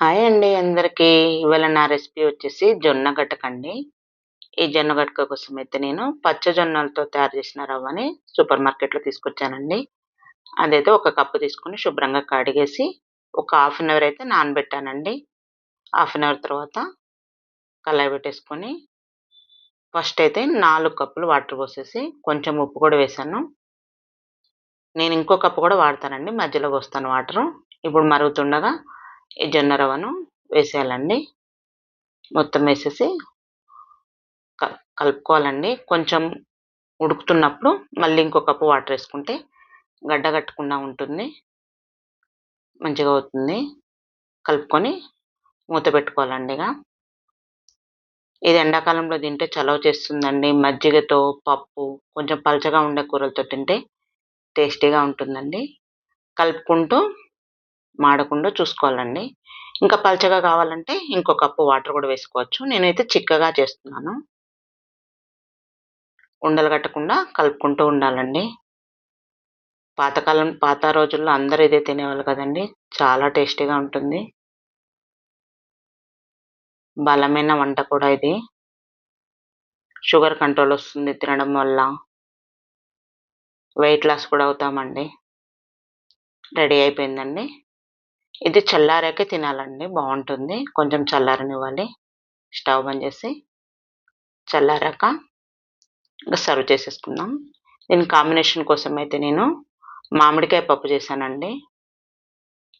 Hi అండి అందరికీ. ఇవాళ నా రెసిపీ వచ్చేసి జొన్న గట్టకండి ఈ జొన్న గట్టక కోసం అయితే నేను పచ్చ జొన్నలతో తయారు చేసిన రవ్వని సూపర్ మార్కెట్లో తీసుకొచ్చానండి. అదైతే ఒక కప్పు తీసుకుని శుభ్రంగా కడిగేసి ఒక హాఫ్ అన్ అవర్ అయితే నానబెట్టానండి. హాఫ్ అన్ అవర్ తర్వాత కళాయి పెట్టేసుకొని ఫస్ట్ అయితే నాలుగు కప్పులు వాటర్ పోసేసి కొంచెం ఉప్పు కూడా వేసాను. నేను ఇంకో కప్పు కూడా వాడతానండి. మధ్యలో పోస్తాను వాటరు. ఇప్పుడు మరుగుతుండగా ఈ జొన్న రవ్వను వేసేయాలండి. మొత్తం వేసేసి కలుపుకోవాలండి. కొంచెం ఉడుకుతున్నప్పుడు మళ్ళీ ఇంకో కప్పు వాటర్ వేసుకుంటే గడ్డ కట్టకుండా ఉంటుంది. మంచిగా అవుతుంది. కలుపుకొని మూత పెట్టుకోవాలండి ఇక. ఇది ఎండాకాలంలో తింటే చలవ చేస్తుందండి. మజ్జిగతో పప్పు కొంచెం పలచగా ఉండే కూరలతో తింటే టేస్టీగా ఉంటుందండి. కలుపుకుంటూ మాడకుండా చూసుకోవాలండి. ఇంకా పలచగా కావాలంటే ఇంకో కప్పు వాటర్ కూడా వేసుకోవచ్చు. నేనైతే చిక్కగా చేస్తున్నాను. ఉండలు కట్టకుండా కలుపుకుంటూ ఉండాలండి. పాతకాలం పాత రోజుల్లో అందరూ ఇదే తినేవాళ్ళు కదండి. చాలా టేస్టీగా ఉంటుంది. బలమైన వంట కూడా ఇది. షుగర్ కంట్రోల్ వస్తుంది తినడం వల్ల. వెయిట్ లాస్ కూడా అవుతామండి. రెడీ అయిపోయిందండి. ఇది చల్లారాకే తినాలండి బాగుంటుంది. కొంచెం చల్లారనివ్వాలి. స్టవ్ బంద్ చేసి చల్లారాక ఇంకా సర్వ్ చేసేసుకుందాం. దీని కాంబినేషన్ కోసం అయితే నేను మామిడికాయ పప్పు చేశానండి.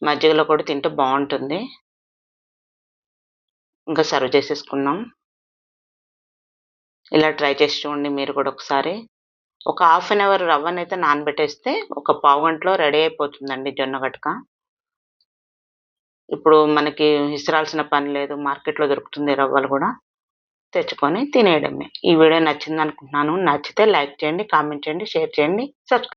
మజ్జిగలో కూడా తింటే బాగుంటుంది. ఇంకా సర్వ్ చేసేసుకుందాం. ఇలా ట్రై చేసి చూడండి మీరు కూడా ఒకసారి. ఒక హాఫ్ అన్ అవర్ రవ్వనైతే నానబెట్టేస్తే ఒక పావు గంటలో రెడీ అయిపోతుందండి జొన్న గట్క. ఇప్పుడు మనకి విసిరాల్సిన పని లేదు మార్కెట్లో దొరుకుతుంది రవ్వలు కూడా తెచ్చుకొని తినేయడమే. ఈ వీడియో నచ్చింది అనుకుంటున్నాను నచ్చితే లైక్ చేయండి కామెంట్ చేయండి షేర్ చేయండి సబ్స్క్రైబ్